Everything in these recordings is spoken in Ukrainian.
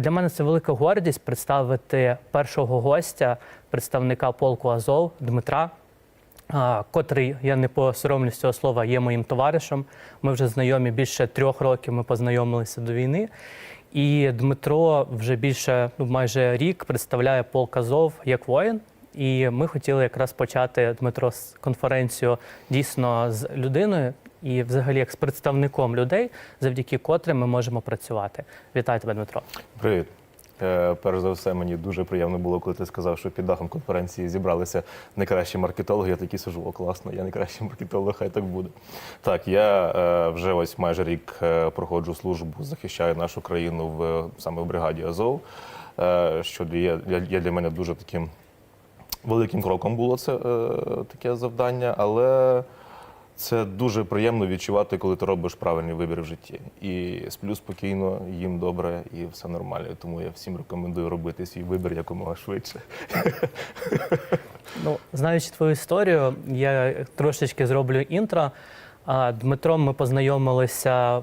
Для мене це велика гордість представити першого гостя, представника полку Азов Дмитра, котрий, я не посоромлюсь цього слова, є моїм товаришем. Ми вже знайомі більше трьох років. Ми познайомилися до війни. І Дмитро вже більше, ну майже рік представляє полк Азов як воїн. І ми хотіли якраз почати Дмитро з конференцію дійсно з людиною і взагалі як з представником людей, завдяки котрим ми можемо працювати. Вітаю тебе, Дмитро. Привіт. Е, Перш за все, мені дуже приємно було, коли ти сказав, що під дахом конференції зібралися найкращі маркетологи. Я такий сижу, о, класно, я найкращий маркетолог, хай так буде. Так, я е, вже ось майже рік е, проходжу службу, захищаю нашу країну в саме в бригаді Азов. Що є, для мене дуже таким великим кроком було це таке завдання, але це дуже приємно відчувати, коли ти робиш правильний вибір в житті. І сплю спокійно, їм добре і все нормально. Тому я всім рекомендую робити свій вибір якомога швидше. Ну, знаючи твою історію, я трошечки зроблю інтро. А, Дмитро, ми познайомилися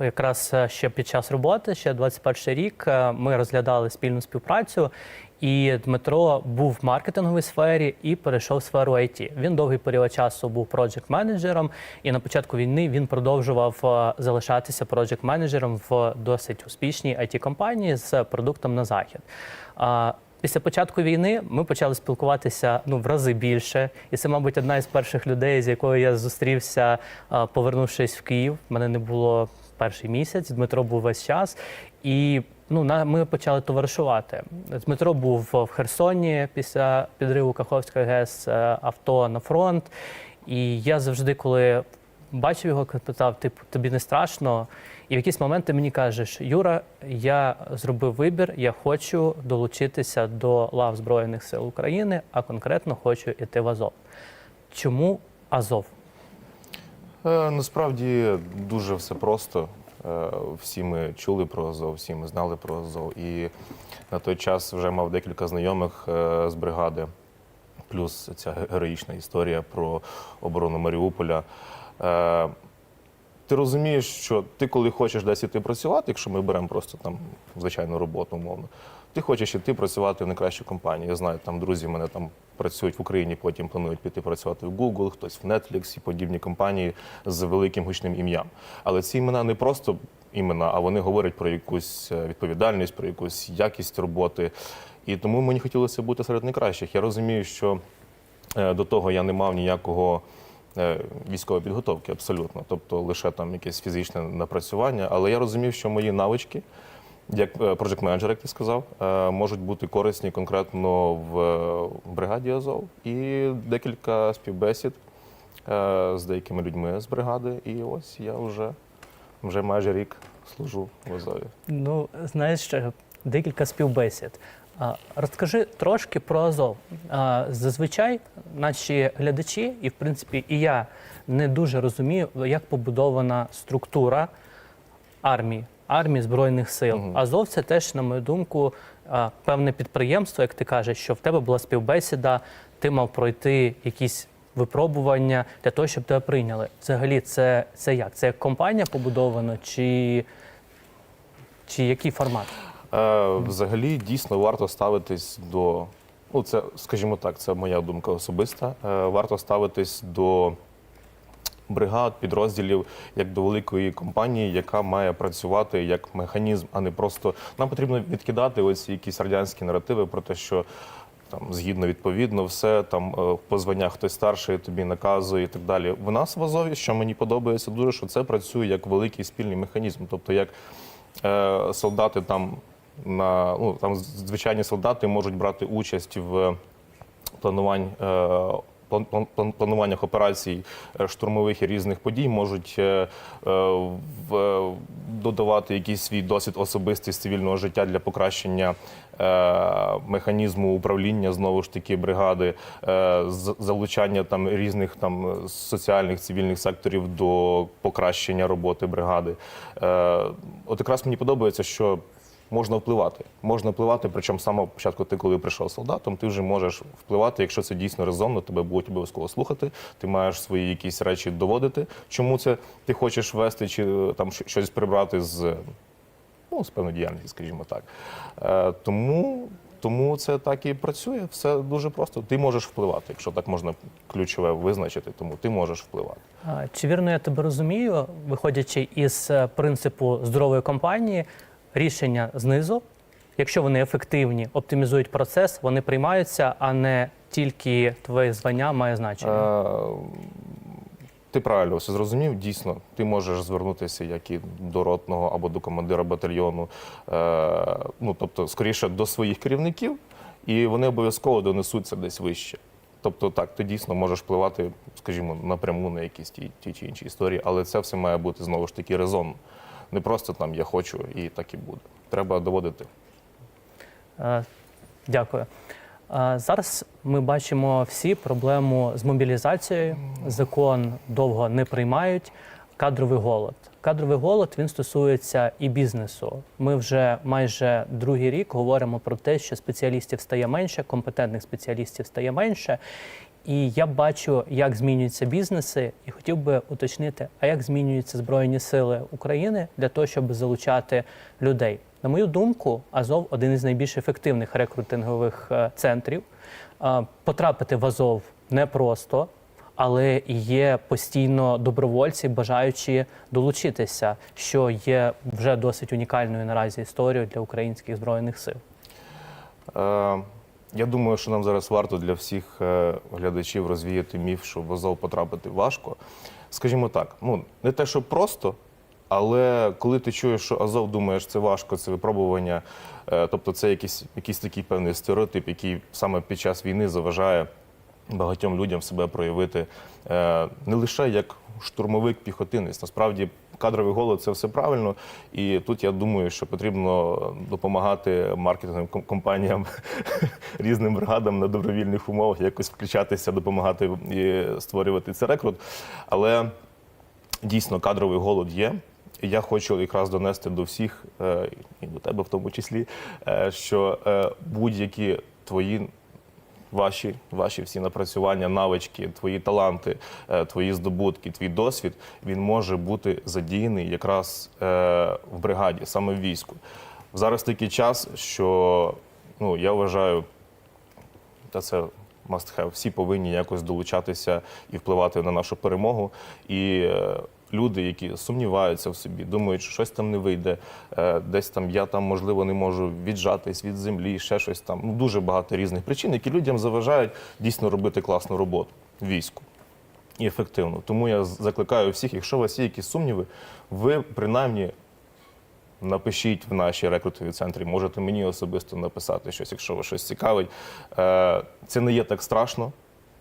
якраз е, ще під час роботи, ще 21 рік. Е, Ми розглядали спільну співпрацю. І Дмитро був в маркетинговій сфері і перейшов в сферу IT. Він довгий період часу був проджект-менеджером, і на початку війни він продовжував е, залишатися проджект-менеджером в досить успішній it компанії з продуктом на захід. Після початку війни ми почали спілкуватися ну в рази більше, і це, мабуть, одна із перших людей, з якою я зустрівся, повернувшись в Київ. У Мене не було перший місяць. Дмитро був весь час, і ну на ми почали товаришувати. Дмитро був в Херсоні після підриву Каховської ГЕС е, авто на фронт. І я завжди, коли бачив його, питав, типу, тобі не страшно. І в якийсь момент ти мені кажеш, Юра, я зробив вибір, я хочу долучитися до лав Збройних сил України, а конкретно хочу йти в Азов. Чому Азов? Е, Насправді дуже все просто. Е, Всі ми чули про Азов, всі ми знали про Азов. І на той час вже мав декілька знайомих е, з бригади, плюс ця героїчна історія про оборону Маріуполя. Е, Ти розумієш, що ти, коли хочеш десь іти працювати, якщо ми беремо просто там звичайну роботу, умовно, ти хочеш іти працювати в найкращу компанію. Я знаю, там друзі мене там працюють в Україні, потім планують піти працювати в Google, хтось в Netflix і подібні компанії з великим гучним ім'ям. Але ці імена не просто імена, а вони говорять про якусь е, відповідальність, про якусь якість роботи. І тому мені хотілося бути серед найкращих. Я розумію, що е, до того я не мав ніякого е, військової підготовки, абсолютно, тобто лише там якесь фізичне напрацювання. Але я розумів, що мої навички, як проджект менеджер, як ти сказав, е, можуть бути корисні конкретно в е, бригаді Азов. І декілька співбесід е, з деякими людьми з бригади. І ось я вже, вже майже рік служу в Азові. Ну, знаєш, ще декілька співбесід. Розкажи трошки про Азов. Зазвичай наші глядачі, і в принципі і я не дуже розумію, як побудована структура армії, армії Збройних сил. Мгм. Азов це теж, на мою думку, певне підприємство, як ти кажеш, що в тебе була співбесіда, ти мав пройти якісь випробування для того, щоб тебе прийняли. Взагалі, це, це як? Це як компанія побудована, чи, чи який формат? Е, Взагалі дійсно варто ставитись до. Ну, це, скажімо так, це моя думка особиста. Е, Варто ставитись до бригад, підрозділів як до великої компанії, яка має працювати як механізм, а не просто нам потрібно відкидати ось якісь радянські наративи про те, що. Там згідно відповідно, все там е, по званнях хтось старший тобі наказує і так далі. В нас в Азові, що мені подобається дуже, що це працює як великий спільний механізм. Тобто, як е, солдати там на ну там звичайні солдати можуть брати участь в. Е, план- план- план- плануваннях операцій е, штурмових і різних подій можуть е, е, додавати якийсь свій досвід особистий з цивільного життя для покращення механізму управління знову ж таки бригади, залучання там різних там соціальних цивільних секторів до покращення роботи бригади. От якраз мені подобається, що можна впливати. Можна впливати, причому з початку, ти коли прийшов солдатом, ти вже можеш впливати, якщо це дійсно резонно, тебе будуть обов'язково слухати. Ти маєш свої якісь речі доводити. Чому це ти хочеш вести чи е, там щось прибрати з. Ну, з певної діяльності, скажімо так. Е, тому, тому це так і працює. Все дуже просто. Ти можеш впливати, якщо так можна ключове визначити, тому ти можеш впливати. Чи вірно я тебе розумію, виходячи із е, принципу здорової компанії, рішення знизу, якщо вони ефективні, оптимізують процес, вони приймаються, а не тільки твоє звання має значення. Е, Ти правильно все зрозумів. Дійсно, ти можеш звернутися як і до ротного або до командира батальйону, е, ну тобто, скоріше до своїх керівників, і вони обов'язково донесуться десь вище. Тобто, так, ти дійсно можеш впливати, скажімо, напряму на якісь ті, ті чи інші історії, але це все має бути знову ж таки резонно. Не просто там я хочу і так і буде. Треба доводити. Е, Дякую. Е, Зараз ми бачимо всі проблему з мобілізацією. Закон довго не приймають. Кадровий голод. Кадровий голод він стосується і бізнесу. Ми вже майже другий рік говоримо про те, що спеціалістів стає менше, компетентних спеціалістів стає менше. І я бачу, як змінюються бізнеси, і хотів би уточнити, а як змінюються Збройні Сили України для того, щоб залучати людей. На мою думку, Азов один із найбільш ефективних рекрутингових е, центрів. Е, Потрапити в Азов непросто, але є постійно добровольці, бажаючи долучитися, що є вже досить унікальною наразі історією для українських збройних сил. Я думаю, що нам зараз варто для всіх е, глядачів розвіяти міф, що в Азов потрапити важко. Скажімо так, ну не те, що просто, але коли ти чуєш, що Азов думаєш, це важко, це випробування, е, тобто це якийсь, якийсь такий певний стереотип, який саме під час війни заважає багатьом людям себе проявити е, не лише як штурмовик піхотинець. Насправді кадровий голод це все правильно. І тут я думаю, що потрібно допомагати маркетинговим компаніям, різним бригадам на добровільних умовах, якось включатися, допомагати і створювати цей рекрут. Але дійсно кадровий голод є. Я хочу якраз донести до всіх, е, і до тебе в тому числі, е, що е, будь-які твої ваші, ваші всі напрацювання, навички, твої таланти, е, твої здобутки, твій досвід, він може бути задіяний якраз е, в бригаді, саме в війську. Зараз такий час, що ну, я вважаю, та це must have. Всі повинні якось долучатися і впливати на нашу перемогу. І е, люди, які сумніваються в собі, думають, що щось там не вийде, е, десь там я там можливо не можу віджатись від землі, ще щось там. Ну дуже багато різних причин, які людям заважають дійсно робити класну роботу війську. І ефективно. Тому я закликаю всіх, якщо у вас є якісь сумніви, ви принаймні напишіть в нашій рекрутовій центрі, можете мені особисто написати щось, якщо вас щось цікавить. Е, Це не є так страшно,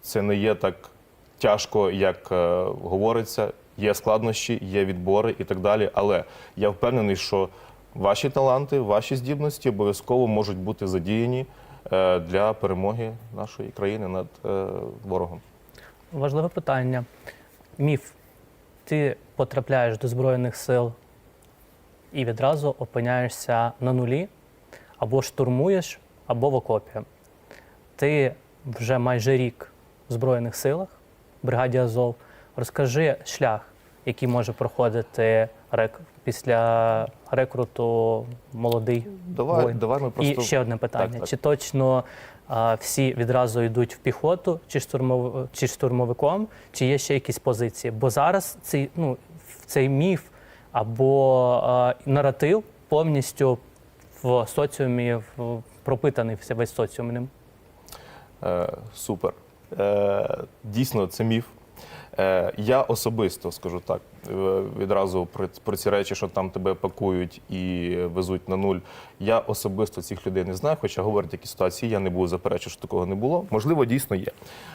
це не є так тяжко, як е, говориться. Є складнощі, є відбори і так далі. Але я впевнений, що ваші таланти, ваші здібності обов'язково можуть бути задіяні е, для перемоги нашої країни над е, ворогом. Важливе питання. Міф. Ти потрапляєш до Збройних сил і відразу опиняєшся на нулі, або штурмуєш, або в окопі. Ти вже майже рік в Збройних силах, бригаді Азов. Розкажи шлях, який може проходити рек... після рекруту молодий Давай, воїн. давай ми просто І ще одне питання: Так, так. чи точно а, всі відразу йдуть в піхоту, чи штурмов... чи штурмовиком, чи є ще якісь позиції? Бо зараз цей, ну, цей міф або а, наратив повністю в соціумі в... пропитаний все- весь соціум ним. Е, супер. Е, дійсно, це міф. Е, я особисто скажу так, е, відразу про, про ці речі, що там тебе пакують і везуть на нуль. Я особисто цих людей не знаю, хоча говорять такі ситуації, я не буду заперечувати, що такого не було. Можливо, дійсно є.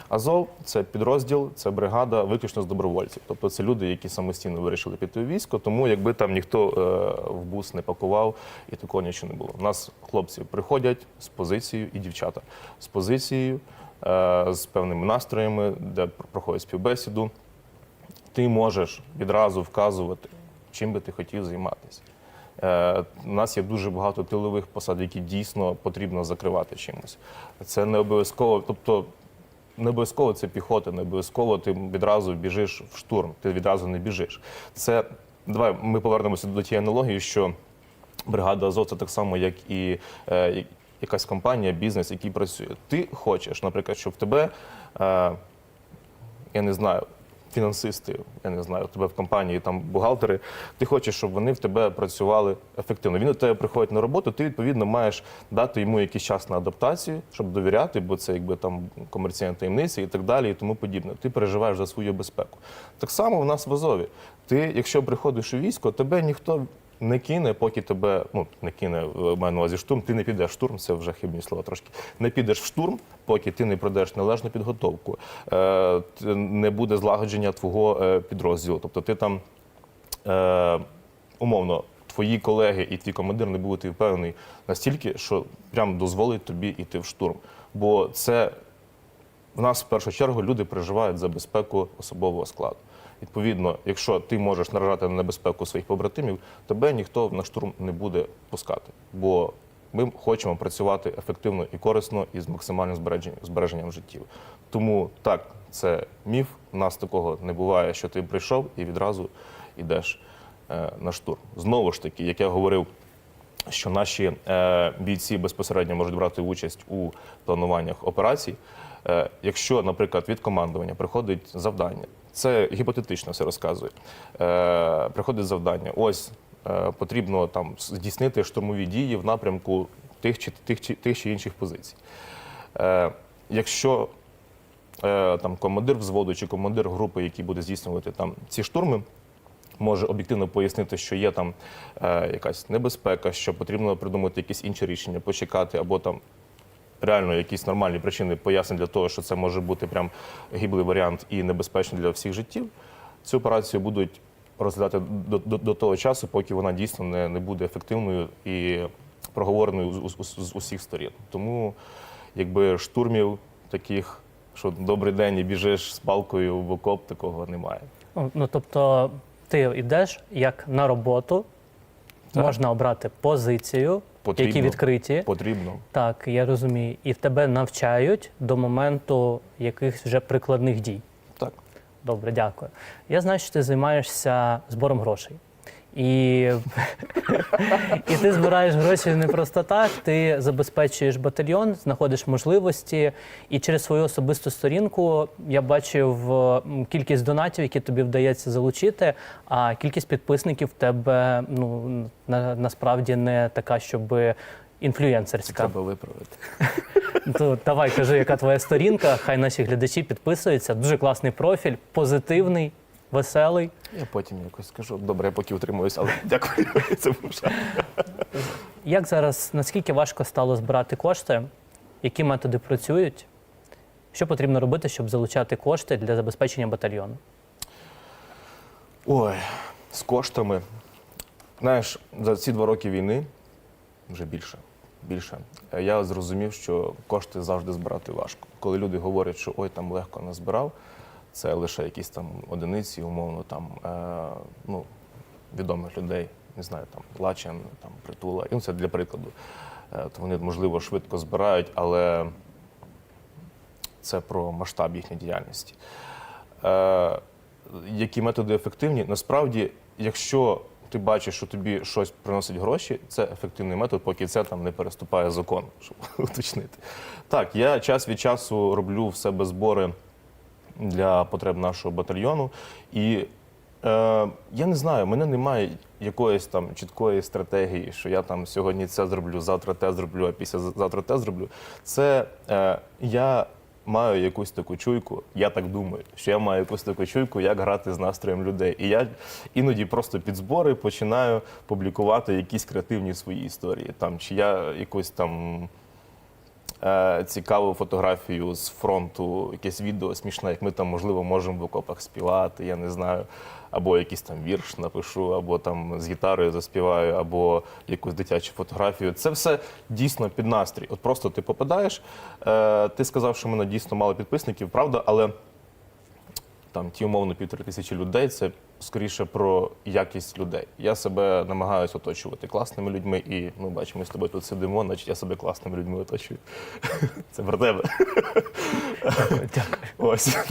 Азов це підрозділ, це бригада виключно з добровольців. Тобто це люди, які самостійно вирішили піти у військо, тому якби там ніхто е, в бус не пакував і такого нічого не було. У нас хлопці приходять з позицією і дівчата з позицією з певними настроями, де проходять співбесіду. Ти можеш відразу вказувати, чим би ти хотів займатися. Е, У нас є дуже багато тилових посад, які дійсно потрібно закривати чимось. Це не обов'язково, тобто не обов'язково це піхота, не обов'язково ти відразу біжиш в штурм, ти відразу не біжиш. Це давай ми повернемося до тієї аналогії, що бригада Азов це так само, як і е, якась компанія, бізнес, який працює. Ти хочеш, наприклад, щоб в тебе, е, я не знаю, фінансисти, я не знаю, у тебе в компанії там бухгалтери, ти хочеш, щоб вони в тебе працювали ефективно. Він до тебе приходить на роботу, ти відповідно маєш дати йому якийсь час на адаптацію, щоб довіряти, бо це якби там комерційна таємниця і так далі, і тому подібне. Ти переживаєш за свою безпеку. Так само в нас в Азові. Ти, якщо приходиш у військо, тебе ніхто не кине, поки тебе, ну не кине, е, маю на увазі штурм, ти не підеш штурм, це вже хибні слова трошки. Не підеш в штурм, поки ти не пройдеш належну підготовку. Е, не буде злагодження твого е, підрозділу. Тобто ти там умовно. Твої колеги і твій командир не будуть впевнений настільки, що прям дозволить тобі йти в штурм. Бо це в нас в першу чергу люди переживають за безпеку особового складу. Відповідно, якщо ти можеш наражати на небезпеку своїх побратимів, тебе ніхто на штурм не буде пускати. Бо ми хочемо працювати ефективно і корисно і з максимальним збереженням, збереженням життів. Тому так, це міф. У нас такого не буває, що ти прийшов і відразу йдеш е, на штурм. Знову ж таки, як я говорив, що наші е, бійці безпосередньо можуть брати участь у плануваннях операцій. Е, якщо, наприклад, від командування приходить завдання, це гіпотетично все розказує. Е, приходить завдання, ось е, потрібно там здійснити штурмові дії в напрямку тих чи тих, чи тих чи інших позицій. Якщо там командир взводу чи командир групи, який буде здійснювати там ці штурми, може об'єктивно пояснити, що є там е, якась небезпека, що потрібно придумати якісь інші рішення, почекати, або там реально якісь нормальні причини пояснень для того, що це може бути прям гиблий варіант і небезпечний для всіх життів. Цю операцію будуть розглядати до, до, до того часу, поки вона дійсно не, не буде ефективною і проговореною з, з, з усіх сторін. Тому якби штурмів таких, що добрий день і біжиш з палкою в окоп, такого немає. Ну, Ну, тобто, ти йдеш як на роботу, Так. можна обрати позицію, які відкриті. Потрібно. Так, я розумію. І в тебе навчають до моменту якихось вже прикладних дій. Так. Добре, дякую. Я знаю, що ти займаєшся збором грошей. І, і ти збираєш гроші не просто так, ти забезпечуєш батальйон, знаходиш можливості. І через свою особисту сторінку я бачив кількість донатів, які тобі вдається залучити, а кількість підписників в тебе ну, на, насправді не така, щоб інфлюенсерська. Треба виправити. То давай кажи, яка твоя сторінка, хай наші глядачі підписуються. Дуже класний профіль, позитивний, веселий. Я потім якось скажу. Добре, я поки утримуюсь, але дякую. Це був жарт. Як зараз, наскільки важко стало збирати кошти? Які методи працюють? Що потрібно робити, щоб залучати кошти для забезпечення батальйону? Ой, з коштами. Знаєш, за ці два роки війни, вже більше, більше, я зрозумів, що кошти завжди збирати важко. Коли люди говорять, що ой, там легко назбирав, це лише якісь там одиниці, умовно, там, е, ну, відомих людей, не знаю, там Лачен, там Притула. Ну, це для прикладу. Е, то вони, можливо, швидко збирають, але це про масштаб їхньої діяльності. Е, які методи ефективні? Насправді, якщо ти бачиш, що тобі щось приносить гроші, це ефективний метод, поки це там не переступає закон, щоб уточнити. Так, я час від часу роблю в себе збори для потреб нашого батальйону. І е, я не знаю, мене немає якоїсь там чіткої стратегії, що я там сьогодні це зроблю, завтра те зроблю, а після завтра те зроблю. Це е, я маю якусь таку чуйку, я так думаю, що я маю якусь таку чуйку, як грати з настроєм людей. І я іноді просто під збори починаю публікувати якісь креативні свої історії. Там, чи я якусь там цікаву фотографію з фронту, якесь відео смішне, як ми там, можливо, можемо в окопах співати, я не знаю. Або якийсь там вірш напишу, або там з гітарою заспіваю, або якусь дитячу фотографію. Це все дійсно під настрій. От просто ти попадаєш. Е, ти сказав, що в мене дійсно мало підписників, правда, але там ті умовно півтори тисячі людей це скоріше про якість людей. Я себе намагаюся оточувати класними людьми, і ми бачимо, ми з тобою тут сидимо, значить я себе класними людьми оточую. Це про тебе. Дякую. Ось.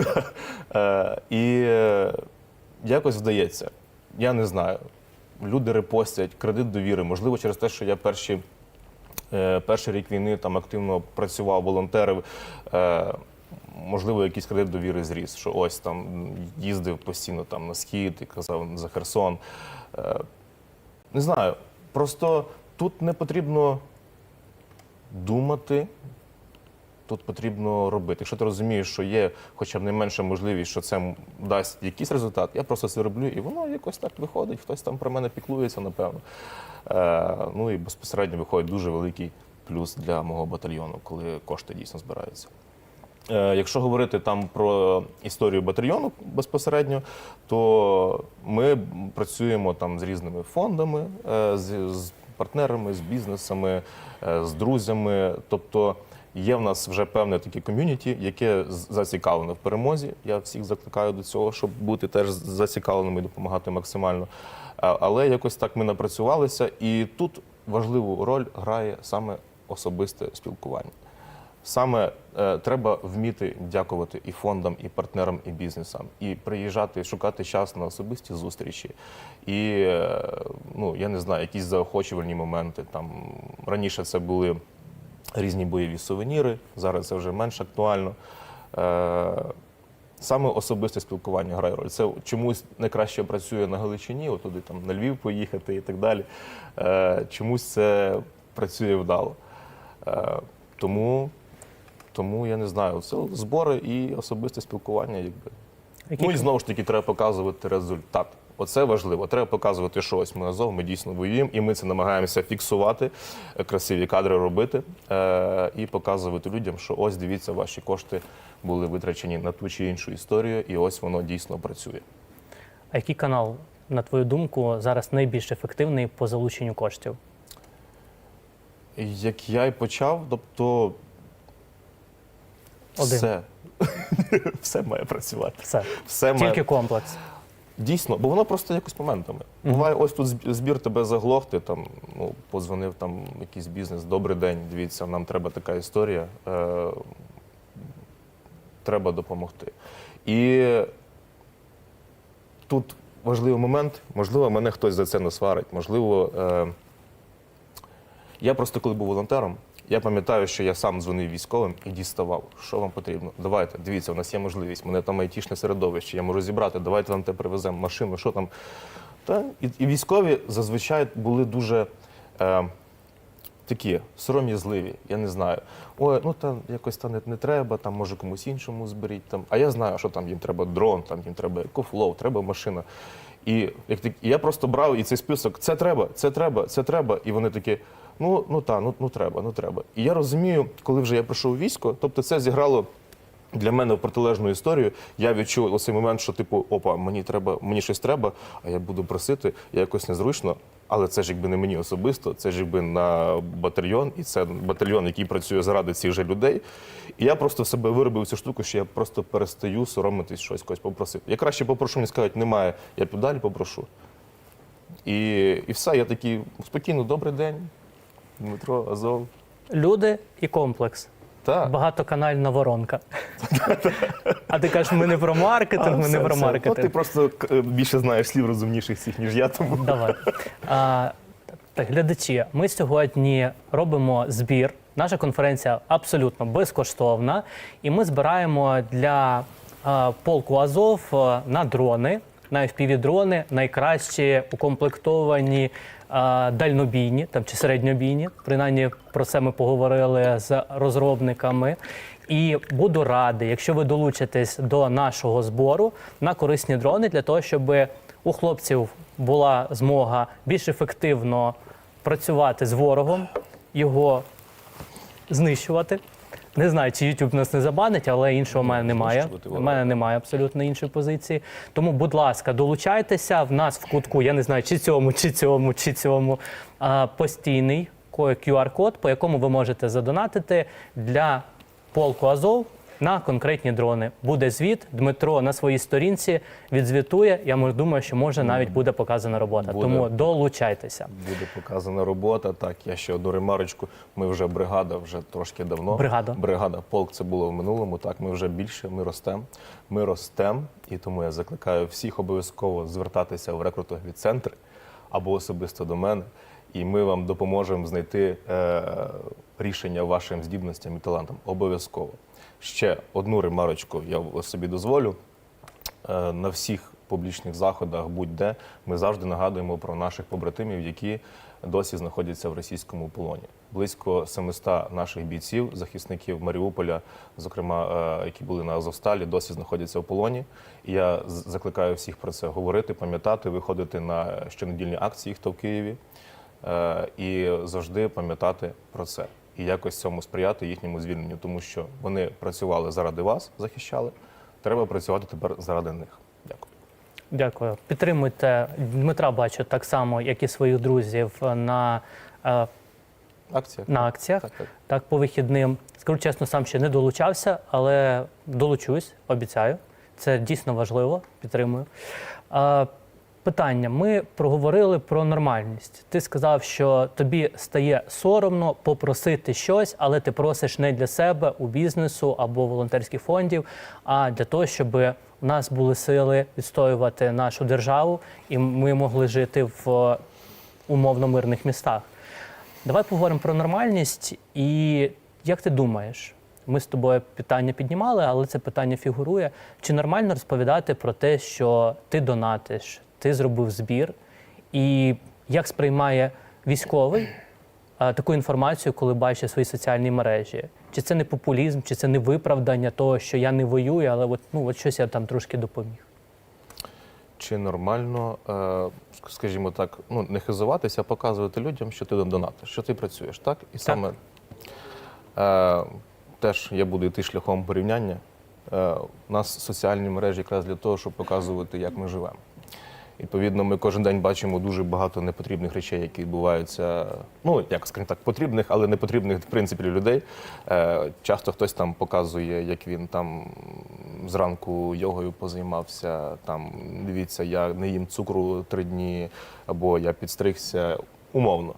Е, І е, якось вдається. Я не знаю. люди репостять, кредит довіри. Можливо, через те, що я перші, е, перший рік війни там активно працював, волонтерив. Можливо, якийсь кредит довіри зріс, що ось там їздив постійно там на схід і казав за Херсон. Е, не знаю. Просто тут не потрібно думати, тут потрібно робити. Якщо ти розумієш, що є хоча б найменша можливість, що це дасть якийсь результат, я просто це роблю, і воно якось так виходить. Хтось там про мене піклується, напевно. Е, ну і безпосередньо виходить дуже великий плюс для мого батальйону, коли кошти дійсно збираються. Е, Якщо говорити там про історію батальйону безпосередньо, то ми працюємо там з різними фондами, е, з, партнерами, з бізнесами, е, з друзями. Тобто є в нас вже певне таке ком'юніті, яке з- зацікавлене в перемозі. Я всіх закликаю до цього, щоб бути теж зацікавленими і допомагати максимально. Але якось так ми напрацювалися, і тут важливу роль грає саме особисте спілкування. Саме е, треба вміти дякувати і фондам, і партнерам, і бізнесам, і приїжджати, шукати час на особисті зустрічі. І е, ну я не знаю, якісь заохочувальні моменти. Там раніше це були різні бойові сувеніри, зараз це вже менш актуально. Е, Саме особисте спілкування грає роль. Це чомусь найкраще працює на Галичині, от туди там на Львів поїхати і так далі. Е, Чомусь це працює вдало. Е, Тому, тому я не знаю, це збори і особисте спілкування, якби. Які Ну і знову ж таки треба показувати результат. Оце важливо. Треба показувати, що ось ми Азов, ми дійсно воюємо, і ми це намагаємося фіксувати, е, красиві кадри робити е- і показувати людям, що ось дивіться, ваші кошти були витрачені на ту чи іншу історію, і ось воно дійсно працює. А який канал, на твою думку, зараз найбільш ефективний по залученню коштів? Як я й почав, тобто Один. все. все має працювати. Все. Все має Тільки комплекс. Дійсно, бо воно просто якось моментами. Буває, ось тут збір тебе заглох, ти там ну, подзвонив там якийсь бізнес. Добрий день, дивіться, нам треба така історія. Е, треба допомогти. І тут важливий момент, можливо, мене хтось за це не сварить. Можливо, е, я просто коли був волонтером, я пам'ятаю, що я сам дзвонив військовим і діставав, що вам потрібно. Давайте, дивіться, у нас є можливість, мене там айтішне середовище, я можу зібрати, давайте вам те привеземо, машину, що там. Та, і, і військові зазвичай були дуже е, такі сором'язливі, я не знаю. Ой, ну там якось там не, не треба, там може комусь іншому зберіть. Там. А я знаю, що там їм треба дрон, там їм треба екофлоу, треба машина. І як я просто брав і цей список, це треба, це треба, це треба. І вони такі, ну, ну та, ну, ну треба, ну треба. І я розумію, коли вже я прийшов у військо, тобто це зіграло. Для мене в протилежну історію я відчув оцей момент, що типу, опа, мені треба, мені щось треба, а я буду просити, якось незручно. Але це ж якби не мені особисто, це ж якби на батальйон, і це батальйон, який працює заради цих же людей. І я просто в себе виробив цю штуку, що я просто перестаю соромитись щось когось попросити. Я краще попрошу, мені скажуть, немає, я піду далі попрошу. І, і все, я такий спокійно, добрий день, Дмитро, Азов. Люди і комплекс. Так. Багатоканальна воронка. А ти кажеш, ми не про маркетинг, ми все, не про все. Ну, ти просто е, більше знаєш слів розумніших всіх, ніж я, тому. Давай. А, так, глядачі, ми сьогодні робимо збір. Наша конференція абсолютно безкоштовна, і ми збираємо для а, полку Азов а, на дрони, на FPV-дрони, найкращі укомплектовані дальнобійні там чи середньобійні. Принаймні про це ми поговорили з розробниками. І буду радий, якщо ви долучитесь до нашого збору на корисні дрони для того, щоб у хлопців була змога більш ефективно працювати з ворогом, його знищувати. Не знаю, чи YouTube нас не забанить, але іншого в мене немає. У мене немає абсолютно іншої позиції. Тому, будь ласка, долучайтеся. В нас в кутку, я не знаю, чи цьому, чи цьому, чи цьому а, постійний QR-код, по якому ви можете задонатити для полку Азов на конкретні дрони. Буде звіт. Дмитро на своїй сторінці відзвітує. Я думаю, що може навіть буде показана робота. Буде. Тому долучайтеся. Буде показана робота. Так, я ще одну ремарочку. Ми вже бригада, вже трошки давно. Бригада. Бригада, полк це було в минулому. Так, ми вже більше, ми ростемо. Ми ростемо, і тому я закликаю всіх обов'язково звертатися в рекрутингові центри. або особисто до мене, і ми вам допоможемо знайти е, рішення вашим здібностям і талантам. Обов'язково. Ще одну ремарочку я собі дозволю. Е, на всіх публічних заходах, будь-де, ми завжди нагадуємо про наших побратимів, які досі знаходяться в російському полоні. Близько 700 наших бійців, захисників Маріуполя, зокрема, е, які були на Азовсталі, досі знаходяться в полоні. І я закликаю всіх про це говорити, пам'ятати, виходити на щонедільні акції, хто в Києві, е, і завжди пам'ятати про це. І якось цьому сприяти їхньому звільненню, тому що вони працювали заради вас, захищали. Треба працювати тепер заради них. Дякую. Дякую. Підтримуйте Дмитра, бачу так само, як і своїх друзів на, е, Акція на акціях. Так, так. Так, по вихідним. Скажу чесно, сам ще не долучався, але долучусь, обіцяю. Це дійсно важливо, підтримую. А, питання: ми проговорили про нормальність. Ти сказав, що тобі стає соромно попросити щось, але ти просиш не для себе у бізнесу або волонтерських фондів, а для того, щоб у нас були сили відстоювати нашу державу, і ми могли жити в умовно мирних містах. Давай поговоримо про нормальність. І як ти думаєш, ми з тобою питання піднімали, але це питання фігурує. Чи нормально розповідати про те, що ти донатиш, ти зробив збір, і як сприймає військовий а, таку інформацію, коли бачить свої соціальні мережі? Чи це не популізм, чи це не виправдання того, що я не воюю, але от, ну, от щось я там трошки допоміг? Чи нормально, е, скажімо так, ну не хизуватися, а показувати людям, що ти донатиш, що ти працюєш, так? І саме е, теж я буду йти шляхом порівняння. Е, у нас соціальні мережі якраз для того, щоб показувати, як ми живемо. Відповідно, ми кожен день бачимо дуже багато непотрібних речей, які відбуваються, ну як скажімо так, потрібних, але не потрібних в принципі людей. Е, часто хтось там показує, як він там зранку йогою позаймався. Там дивіться, я не їм цукру три дні, або я підстригся умовно.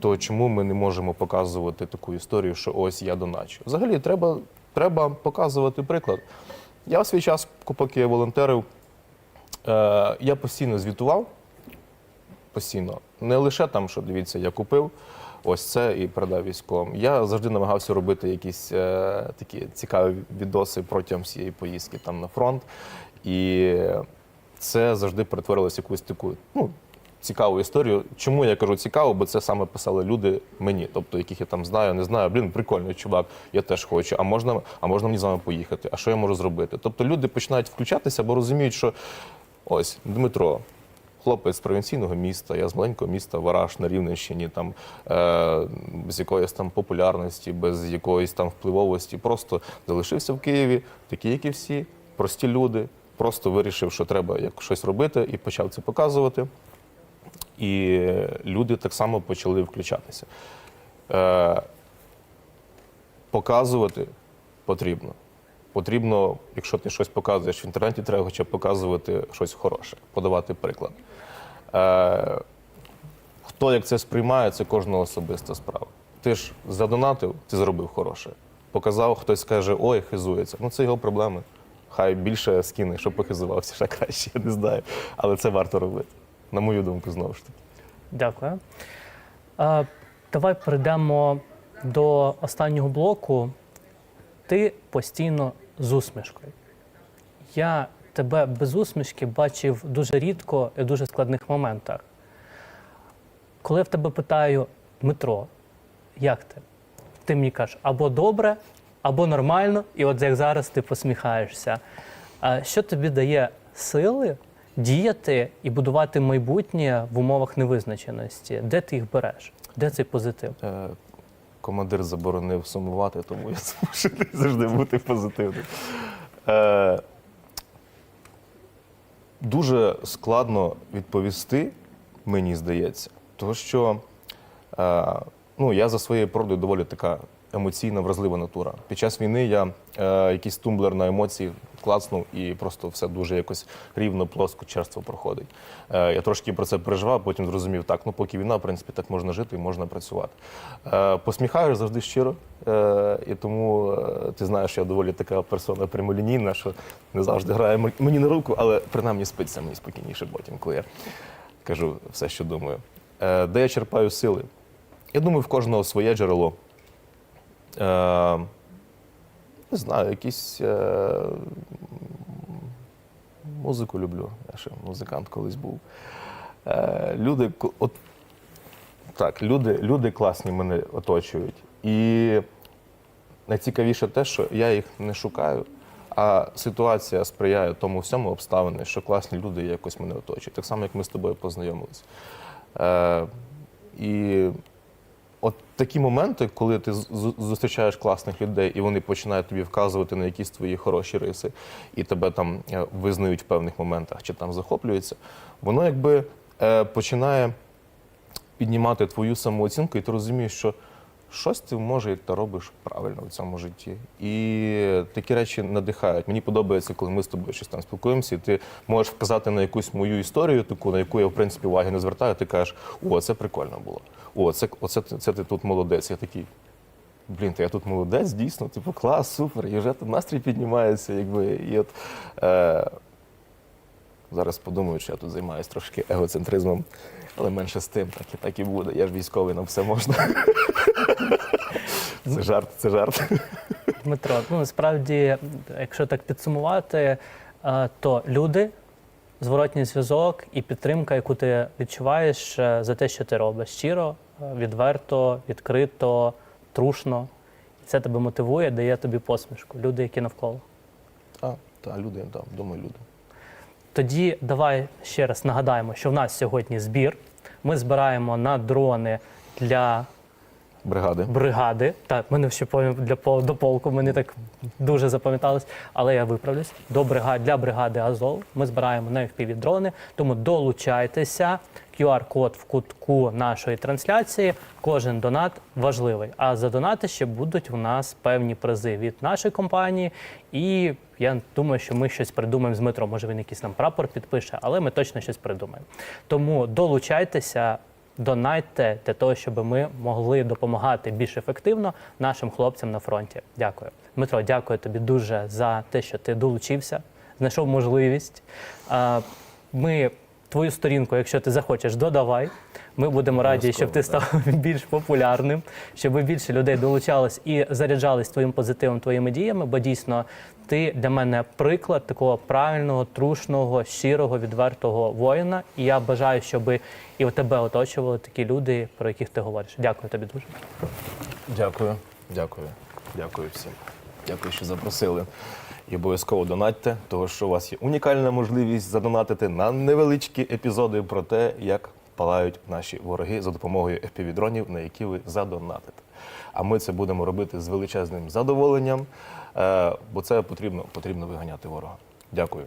То чому ми не можемо показувати таку історію, що ось я доначу? Взагалі, треба, треба показувати приклад. Я в свій час, поки я волонтерив, я постійно звітував, постійно. Не лише там, що дивіться, я купив ось це і передав військовим. Я завжди намагався робити якісь е, такі цікаві відоси протягом всієї поїздки там на фронт. І це завжди перетворилося в якусь таку ну, цікаву історію. Чому я кажу цікаво? Бо це саме писали люди мені, тобто яких я там знаю, не знаю. Блін, прикольний чувак, я теж хочу. А можна, а можна мені з вами поїхати? А що я можу зробити? Тобто люди починають включатися, бо розуміють, що ось Дмитро. Хлопець провінційного міста, я з маленького міста Вараш на Рівненщині, там е, без якоїсь там популярності, без якоїсь там впливовості, просто залишився в Києві, такий, як і всі, прості люди. Просто вирішив, що треба як щось робити, і почав це показувати. І люди так само почали включатися. Е, показувати потрібно. Потрібно, якщо ти щось показуєш в інтернеті, треба хоча б показувати щось хороше, подавати приклад. Е, хто як це сприймає, це кожного особиста справа. Ти ж задонатив, ти зробив хороше. Показав, хтось скаже, ой, хизується. Ну це його проблеми. Хай більше скине, щоб похизувався ще краще, я не знаю. Але це варто робити. На мою думку, знову ж таки. Дякую. А, давай перейдемо до останнього блоку. Ти постійно з усмішкою. Я тебе без усмішки бачив дуже рідко і в дуже складних моментах. Коли я в тебе питаю, Дмитро, як ти? Ти мені кажеш або добре, або нормально, і от як зараз ти посміхаєшся. Що тобі дає сили діяти і будувати майбутнє в умовах невизначеності? Де ти їх береш? Де цей позитив? Командир заборонив сумувати, тому я змушений завжди бути позитивним. Е, дуже складно відповісти, мені здається, тому що е, ну, я за своєю породою доволі така емоційна, вразлива натура. Під час війни я е, якийсь тумблер на емоції клацнув і просто все дуже якось рівно, плоско, черство проходить. Е, я трошки про це переживав, потім зрозумів, так, ну поки війна, в принципі, так можна жити і можна працювати. Е, посміхаюсь завжди щиро, е, і тому е, ти знаєш, я доволі така персона прямолінійна, що не завжди грає мені на руку, але принаймні спиться мені спокійніше потім, коли я кажу все, що думаю. Е, Де я черпаю сили? Я думаю, в кожного своє джерело. Е, Не знаю, якісь е, музику люблю. Я ще музикант колись був. Е, Люди, от, так, люди, люди класні мене оточують. І найцікавіше те, що я їх не шукаю, а ситуація сприяє тому всьому обставини, що класні люди якось мене оточують. Так само, як ми з тобою познайомились. Е, і от такі моменти, коли ти зустрічаєш класних людей, і вони починають тобі вказувати на якісь твої хороші риси, і тебе там е, визнають в певних моментах, чи там захоплюються, воно якби е, починає піднімати твою самооцінку, і ти розумієш, що щось ти може та робиш правильно в цьому житті. І такі речі надихають. Мені подобається, коли ми з тобою щось там спілкуємося, і ти можеш вказати на якусь мою історію, таку, на яку я в принципі уваги не звертаю. Ти кажеш, о, це прикольно було. О, це, оце, ти- це ти тут молодець. Я такий. Блін, то я тут молодець, дійсно, типу, клас, супер, і вже там настрій піднімається, якби. І от е, зараз подумаю, що я тут займаюся трошки егоцентризмом, але менше з тим, так і так і буде. Я ж військовий, нам все можна. Це жарт, це жарт. Дмитро, ну насправді, якщо так підсумувати, е, то люди, зворотній зв'язок і підтримка, яку ти відчуваєш е, за те, що ти робиш, щиро, е, відверто, відкрито, трушно. Це тебе мотивує, дає тобі посмішку. Люди, які навколо. А, та, люди, так, думаю, люди. Тоді давай ще раз нагадаємо, що в нас сьогодні збір. Ми збираємо на дрони для Бригади. бригади. Так, мене ще для до полку, мені так дуже запам'яталось, але я виправлюсь. До бригад для бригади Азов. Ми збираємо на fpv дрони, тому долучайтеся. QR-код в кутку нашої трансляції. Кожен донат важливий. А за донати ще будуть у нас певні призи від нашої компанії. І я думаю, що ми щось придумаємо з Дмитром. Може він якийсь нам прапор підпише, але ми точно щось придумаємо. Тому долучайтеся, донайте для того, щоб ми могли допомагати більш ефективно нашим хлопцям на фронті. Дякую, Дмитро. Дякую тобі дуже за те, що ти долучився, знайшов можливість. Ми твою сторінку, якщо ти захочеш, додавай. Ми будемо раді, щоб ти став більш популярним, щоб більше людей долучалось і заряджались твоїм позитивом, твоїми діями, бо дійсно ти для мене приклад такого правильного, трушного, щирого, відвертого воїна. І я бажаю, щоб і в тебе оточували такі люди, про яких ти говориш. Дякую тобі дуже. Дякую, дякую, дякую всім. Дякую, що запросили. І обов'язково донатьте, тому що у вас є унікальна можливість задонатити на невеличкі епізоди про те, як палають наші вороги за допомогою FPV-дронів, на які ви задонатите. А ми це будемо робити з величезним задоволенням, е, бо це потрібно, потрібно виганяти ворога. Дякую.